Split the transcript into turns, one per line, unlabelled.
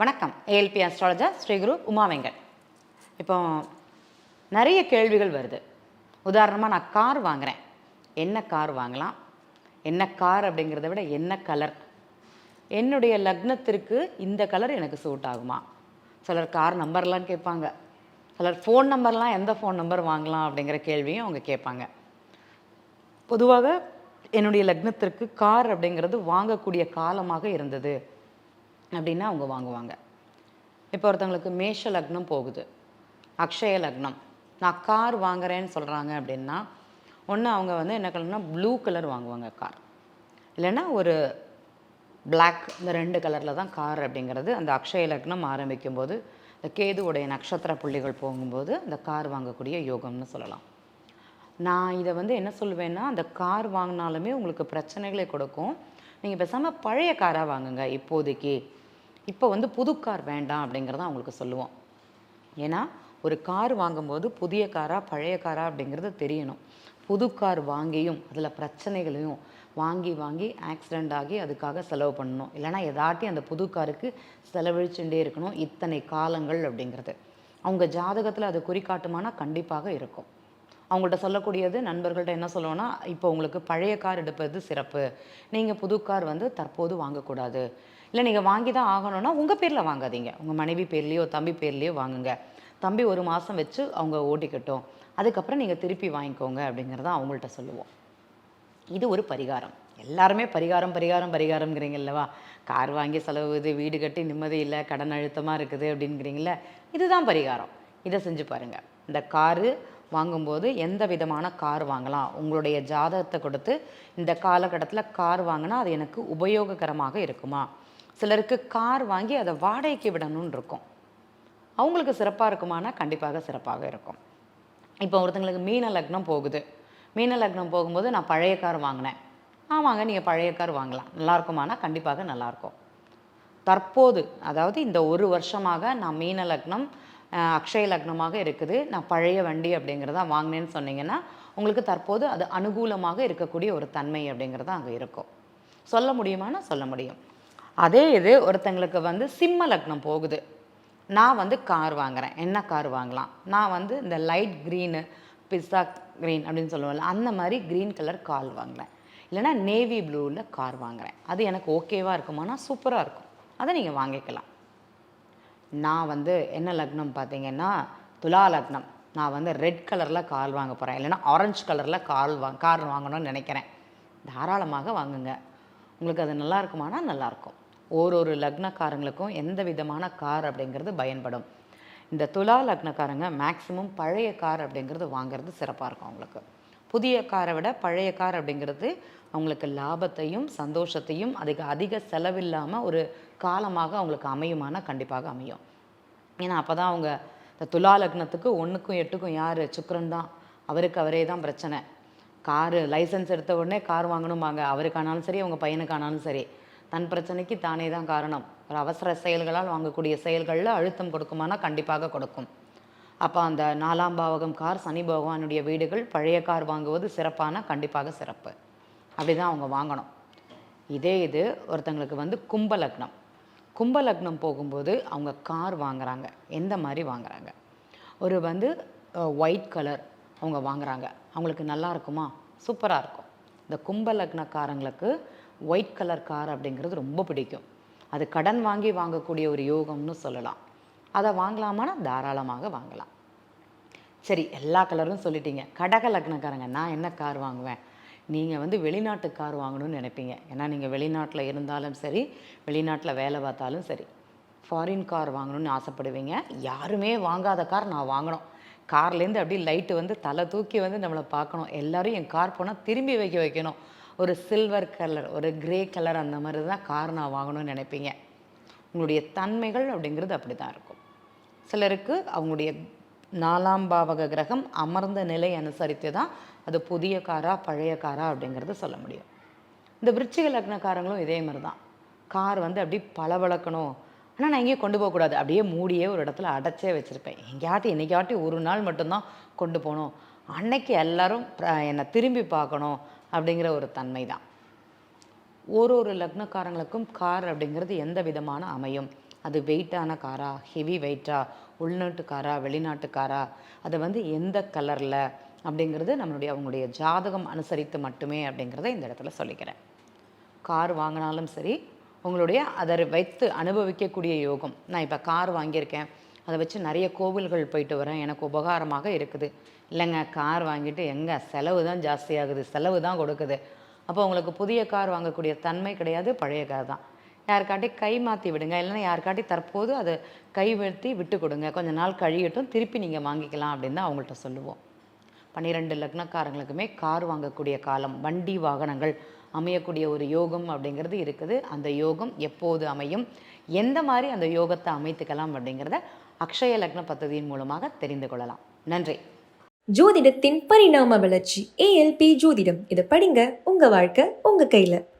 வணக்கம். ALP astrologer Shri Guru Uma Venkat இப்போ நிறைய கேள்விகள் வருது. உதாரணமாக நான் கார் வாங்குறேன். என்ன கார் வாங்கலாம்? என்ன கார் அப்படிங்கிறத விட என்ன கலர் என்னுடைய லக்னத்திற்கு இந்த கலர் எனக்கு சூட் ஆகுமா? சிலர் கார் நம்பர்லாம் கேட்பாங்க. சிலர் ஃபோன் நம்பர்லாம் எந்த ஃபோன் நம்பர் வாங்கலாம் அப்படிங்கிற கேள்வியும் அவங்க கேட்பாங்க. பொதுவாக என்னுடைய லக்னத்திற்கு கார் அப்படிங்கிறது வாங்கக்கூடிய காலமாக இருந்தது. அப்படின்னா அவங்க வாங்குவாங்க. இப்போ ஒருத்தவங்களுக்கு மேஷ லக்னம் போகுது. அக்ஷய லக்னம். நான் கார் வாங்குறேன்னு சொல்கிறாங்க அப்படின்னா ஒன்று அவங்க வந்து என்ன கலர்னா ப்ளூ கலர் வாங்குவாங்க கார் இல்லைன்னா ஒரு பிளாக் இந்த ரெண்டு கலரில் தான் கார் அப்படிங்கிறது. அந்த அக்ஷய லக்னம் ஆரம்பிக்கும் போது இந்த கேதுவுடைய நட்சத்திர புள்ளிகள் போகும்போது அந்த கார் வாங்கக்கூடிய யோகம்னு சொல்லலாம். நான் இதை வந்து என்ன சொல்லுவேன்னா அந்த கார் வாங்கினாலுமே உங்களுக்கு பிரச்சனைகளை கொடுக்கும். நீங்கள் பேசாமல் பழைய காராக வாங்குங்க இப்போதைக்கு. இப்போ வந்து புது கார் வேண்டாம் அப்படிங்கிறத அவங்களுக்கு சொல்லுவோம். ஏன்னா ஒரு கார் வாங்கும்போது புதிய காரா பழைய காரா அப்படிங்கிறது தெரியணும். புது கார் வாங்கியும் அதில் பிரச்சனைகளையும் வாங்கி வாங்கி ஆக்சிடெண்ட் ஆகி அதுக்காக செலவு பண்ணணும். இல்லைன்னா எதாட்டி அந்த புது காருக்கு செலவழிச்சுட்டே இருக்கணும். இத்தனை காலங்கள் அப்படிங்கிறது. அவங்க ஜாதகத்தில் அது குறிக்காட்டுமானா கண்டிப்பாக இருக்கும். அவங்கள்ட்ட சொல்லக்கூடியது நண்பர்கள்ட்ட என்ன சொல்லுவோன்னா இப்போ உங்களுக்கு பழைய கார் எடுப்பது சிறப்பு. நீங்கள் புது கார் வந்து தற்போது வாங்கக்கூடாது. இல்லை நீங்கள் வாங்கி தான் ஆகணும்னா உங்கள் பேரில் வாங்காதீங்க. உங்கள் மனைவி பேர்லேயோ தம்பி பேர்லேயோ வாங்குங்க. தம்பி ஒரு மாதம் வச்சு அவங்க ஓட்டிக்கட்டும். அதுக்கப்புறம் நீங்கள் திருப்பி வாங்கிக்கோங்க அப்படிங்கிறத அவங்கள்ட்ட சொல்லுவோம். இது ஒரு பரிகாரம். எல்லாருமே பரிகாரம் பரிகாரம் பரிகாரம்ங்கிறீங்க இல்லவா? கார் வாங்கி செலவுது வீடு கட்டி நிம்மதி இல்லை கடன் அழுத்தமாக இருக்குது அப்படிங்கிறீங்கள இதுதான் பரிகாரம். இதை செஞ்சு பாருங்கள் இந்த காரு வாங்கும்போது எந்த விதமான கார் வாங்கலாம்? உங்களுடைய ஜாதகத்தை கொடுத்து இந்த காலகட்டத்தில் கார் வாங்கினா அது எனக்கு உபயோககரமாக இருக்குமா? சிலருக்கு கார் வாங்கி அதை வாடகைக்கு விடணும்னு இருக்கும். அவங்களுக்கு சிறப்பாக இருக்குமானா கண்டிப்பாக சிறப்பாக இருக்கும். இப்போ ஒருத்தங்களுக்கு மீன லக்னம் போகுது. மீன லக்னம் போகும்போது நான் பழைய கார் வாங்கினேன். ஆமாங்க நீங்கள் பழைய கார் வாங்கலாம். நல்லாயிருக்குமானா கண்டிப்பாக நல்லாயிருக்கும் தற்போது அதாவது இந்த ஒரு வருஷமாக நான் மீன லக்னம் அக்ஷய லக்னமாக இருக்குது. நான் பழைய வண்டி அப்படிங்கிறத வாங்கினேன்னு சொன்னீங்கன்னா உங்களுக்கு தற்போது அது அனுகூலமாக இருக்கக்கூடிய ஒரு தன்மை அப்படிங்கிறது அங்கே இருக்கும். சொல்ல முடியுமானா சொல்ல முடியும். அதே இது ஒருத்தங்களுக்கு வந்து சிம்ம லக்னம் போகுது. நான் வந்து கார் வாங்குறேன். என்ன கார் வாங்கலாம்? நான் வந்து இந்த லைட் க்ரீனு பிஸா க்ரீன் அப்படின்னு சொல்லுவோம்ல அந்த மாதிரி க்ரீன் கலர் கார் வாங்குறேன். இல்லைன்னா நேவி ப்ளூவில் கார் வாங்குறேன். அது எனக்கு ஓகேவாக இருக்குமானா சூப்பராக இருக்கும். அதை நீங்கள் வாங்கிக்கலாம். நான் வந்து என்ன லக்னம் பார்த்தீங்கன்னா துலா லக்னம். நான் வந்து ரெட் கலரில் கார் வாங்க போகிறேன் இல்லைன்னா ஆரஞ்சு கலரில் கார் வா கார் வாங்கணும்னு நினைக்கிறேன். தாராளமாக வாங்குங்க. உங்களுக்கு அது நல்லா இருக்குமானா நல்லாயிருக்கும் ஒரு ஒரு லக்னக்காரங்களுக்கும் எந்த விதமான கார் அப்படிங்கிறது பயன்படும். இந்த துலா லக்னக்காரங்க மேக்ஸிமம் பழைய கார் அப்படிங்கிறது வாங்குறது சிறப்பாக இருக்கும் அவங்களுக்கு. புதிய காரை விட பழைய கார் அப்படிங்கிறது அவங்களுக்கு லாபத்தையும் சந்தோஷத்தையும் அதுக்கு அதிக செலவில்லாமல் ஒரு காலமாக அவங்களுக்கு அமையுமானா கண்டிப்பாக அமையும். ஏன்னா அப்போ தான் அவங்க இந்த துலா லக்னத்துக்கு ஒன்றுக்கும் எட்டுக்கும் யார்? சுக்கரன் தான். அவருக்கு அவரே தான் பிரச்சனை. காரு லைசன்ஸ் எடுத்த உடனே கார் வாங்கணுமாங்க அவருக்கானாலும் சரி அவங்க பையனுக்கானாலும் சரி. தன் பிரச்சனைக்கு தானே தான் காரணம். ஒரு அவசர செயல்களால் வாங்கக்கூடிய செயல்களில் அழுத்தம் கொடுக்குமானா கண்டிப்பாக கொடுக்கும். அப்போ அந்த நாலாம் பாவகம் கார் சனி பகவானுடைய வீடுகள் பழைய கார் வாங்குவது சிறப்பான? கண்டிப்பாக சிறப்பு. அப்படி தான் அவங்க வாங்கணும். இதே இது ஒருத்தங்களுக்கு வந்து கும்ப லக்னம். கும்ப லக்னம் போகும்போது அவங்க கார் வாங்குறாங்க. எந்த மாதிரி வாங்குறாங்க? ஒரு வந்து ஒயிட் கலர் அவங்க வாங்குறாங்க. அவங்களுக்கு நல்லா இருக்குமா? சூப்பராக இருக்கும். இந்த கும்ப லக்னக்காரங்களுக்கு ஒயிட் கலர் கார் அப்படிங்கிறது ரொம்ப பிடிக்கும். அது கடன் வாங்கி வாங்கக்கூடிய ஒரு யோகம்னு சொல்லலாம். அதை வாங்கலாமான்னா தாராளமாக வாங்கலாம். சரி எல்லா கலரும் சொல்லிட்டீங்க. கடக லக்னக்காரங்க நான் என்ன கார் வாங்குவேன்? நீங்கள் வந்து வெளிநாட்டு கார் வாங்கணும்னு நினைப்பீங்க. ஏன்னா நீங்கள் வெளிநாட்டில் இருந்தாலும் சரி வெளிநாட்டில் வேலை பார்த்தாலும் சரி ஃபாரின் கார் வாங்கணும்னு ஆசைப்படுவீங்க. யாருமே வாங்காத கார் நான் வாங்கணும். கார்லேருந்து அப்படியே லைட்டு வந்து தலை தூக்கி வந்து நம்மளை பார்க்கணும். எல்லாரும் என் கார் போனால் திரும்பி வைக்க வைக்கணும். ஒரு சில்வர் கலர் ஒரு கிரே கலர் அந்த மாதிரி தான் கார் நான் வாங்கணும்னு நினைப்பீங்க. உங்களுடைய தன்மைகள் அப்படிங்கிறது அப்படி தான் இருக்கும். சிலருக்கு அவங்களுடைய நாலாம் பாவக கிரகம் அமர்ந்த நிலை அனுசரித்து தான் அது புதிய காரா பழைய காரா அப்படிங்கிறது சொல்ல முடியும். இந்த விருச்சிக லக்னக்காரங்களும் இதே மாதிரி தான். கார் வந்து அப்படி பளபளக்கணும். ஆனால் நான் எங்கேயும் கொண்டு போகக்கூடாது. அப்படியே மூடியே ஒரு இடத்துல அடைச்சே வச்சுருப்பேன். எங்கேயாட்டி என்னைக்காட்டி ஒரு நாள் மட்டும்தான் கொண்டு போகணும். அன்னைக்கு எல்லாரும் என்னை திரும்பி பார்க்கணும் அப்படிங்கிற ஒரு தன்மை தான். ஒரு ஒரு லக்னக்காரங்களுக்கும் கார் அப்படிங்கிறது எந்த விதமான அமையும்? அது வெயிட்டான காரா ஹெவி வெயிட்டா உள்நாட்டு காரா வெளிநாட்டு காரா அது வந்து எந்த கலரில் அப்படிங்கிறது நம்மளுடைய அவங்களுடைய ஜாதகம் அனுசரித்து மட்டுமே அப்படிங்கிறத இந்த இடத்துல சொல்லிக்கிறேன். கார் வாங்கினாலும் சரி உங்களுடைய அதை வைத்து அனுபவிக்கக்கூடிய யோகம். நான் இப்போ கார் வாங்கியிருக்கேன். அதை வச்சு நிறைய கோவில்கள் போயிட்டு வரேன். எனக்கு உபகாரமாக இருக்குது. இல்லைங்க கார் வாங்கிட்டு எங்கே? செலவு தான் ஜாஸ்தியாகுது. செலவு தான் கொடுக்குது. அப்போ உங்களுக்கு புதிய கார் வாங்கக்கூடிய தன்மை கிடையாது பழைய கார் தான். யாருக்காட்டி கை மாற்றி விடுங்க. இல்லைன்னா யாருக்காட்டி தற்போது அதை கைவிழ்த்தி விட்டு கொடுங்க. கொஞ்ச நாள் கழியட்டும் திருப்பி நீங்கள் வாங்கிக்கலாம் அப்படின்னு தான் அவங்கள்ட்ட சொல்லுவோம். பன்னிரெண்டு லக்னக்காரங்களுக்குமே கார் வாங்கக்கூடிய காலம் வண்டி வாகனங்கள் அமையக்கூடிய ஒரு யோகம் அப்படிங்கிறது இருக்குது. அந்த யோகம் எப்போது அமையும்? எந்த மாதிரி அந்த யோகத்தை அமைத்துக்கலாம் அப்படிங்கிறத அக்ஷய லக்ன பദ്ധதியின் மூலமாக தெரிந்து கொள்ளலாம். நன்றி.
ஜோதிடத்தின் பரிணாம வளர்ச்சி ஏஎல்பி ஜோதிடம். இதை படிங்க. உங்க வாழ்க்கை உங்க கையில.